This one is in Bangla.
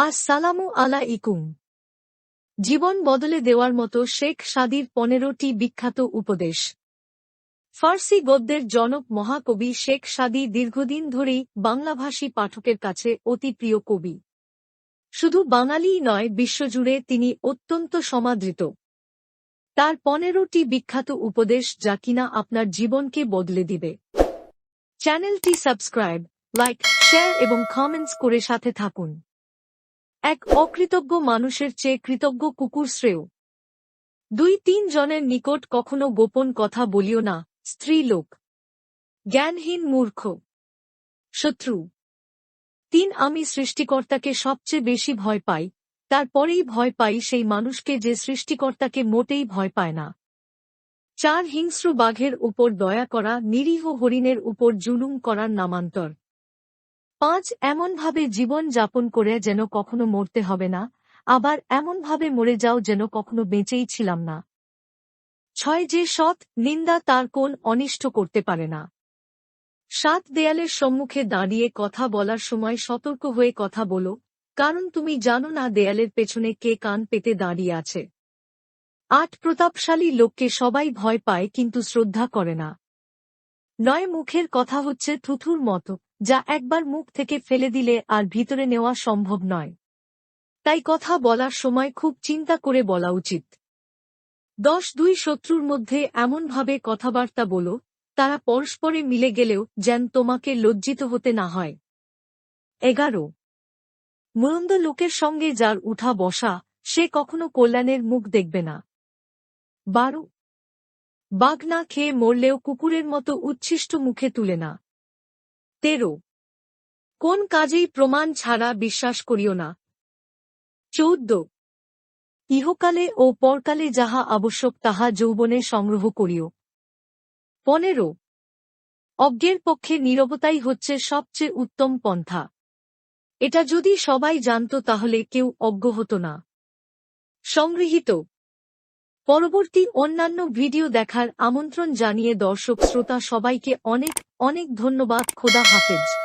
আসসালামু আলাইকুম। জীবন বদলে দেওয়ার মতো শেখ সাদির পনেরোটি বিখ্যাত উপদেশ। ফার্সি গদ্যের জনক মহাকবি শেখ সাদি দীর্ঘদিন ধরেই বাংলাভাষী পাঠকের কাছে অতি প্রিয় কবি। শুধু বাঙালিই নয়, বিশ্বজুড়ে তিনি অত্যন্ত সমাদৃত। তার পনেরোটি বিখ্যাত উপদেশ যা কিনা আপনার জীবনকে বদলে দিবে। চ্যানেলটি সাবস্ক্রাইব, লাইক, শেয়ার এবং কমেন্টস করে সাথে থাকুন। এক অকৃতজ্ঞ মানুষের চেয়ে কৃতজ্ঞ কুকুর শ্রেয়। দুই তিন জনের নিকট কখনো গোপন কথা বলিও না, স্ত্রী লোক। জ্ঞানহীন মূর্খ। শত্রু। তিন, আমি সৃষ্টিকর্তাকে সবচেয়ে বেশি ভয় পাই, তারপরেই ভয় পাই সেই মানুষকে যে সৃষ্টিকর্তাকে মোটেই ভয় পায় না। চার, হিংস্র বাঘের উপর দয়া করা, নিরীহ হরিণের উপর জুলুম করার নামান্তর। পাঁচ, এমনভাবে জীবন যাপন করে যেন কখনো মরতে হবে না, আবার এমনভাবে মরে যাও যেন কখনো বেঁচেই ছিলাম না। ছয়, যে সৎ নিন্দা তার কোন অনিষ্ট করতে পারে না। সাত, দেয়ালের সম্মুখে দাঁড়িয়ে কথা বলার সময় সতর্ক হয়ে কথা বলো, কারণ তুমি জানো না দেয়ালের পেছনে কে কান পেতে দাঁড়িয়ে আছে। আট, প্রতাপশালী লোককে সবাই ভয় পায় কিন্তু শ্রদ্ধা করে না। নয় মুখের কথা হচ্ছে থুথুর মতো, যা একবার মুখ থেকে ফেলে দিলে আর ভিতরে নেওয়া সম্ভব নয়। তাই কথা বলার সময় খুব চিন্তা করে বলা উচিত। দশ দুই শত্রুর মধ্যে এমনভাবে কথাবার্তা বলো, তারা পরস্পরে মিলে গেলেও যেন তোমাকে লজ্জিত হতে না হয়। এগারো। মন্দ লোকের সঙ্গে যার উঠা বসা, সে কখনো কল্যাণের মুখ দেখবে না। বারো। বাঘ না খেয়ে মরলেও কুকুরের মতো উচ্ছিষ্ট মুখে তুলে না। তেরো। কোন কাজেই প্রমাণ ছাড়া বিশ্বাস করিও না। চৌদ্দ। ইহকালে ও পরকালে যাহা আবশ্যক তাহা যৌবনে সংগ্রহ করিও। পনেরো। অজ্ঞের পক্ষে নীরবতাই হচ্ছে সবচেয়ে উত্তম পন্থা। এটা যদি সবাই জানত তাহলে কেউ অজ্ঞ হতো না। সংগৃহীত পরবর্তী অন্যান্য ভিডিও দেখার আমন্ত্রণ জানিয়ে দর্শক শ্রোতা সবাইকে অনেক অনেক ধন্যবাদ। খোদা হাফেজ।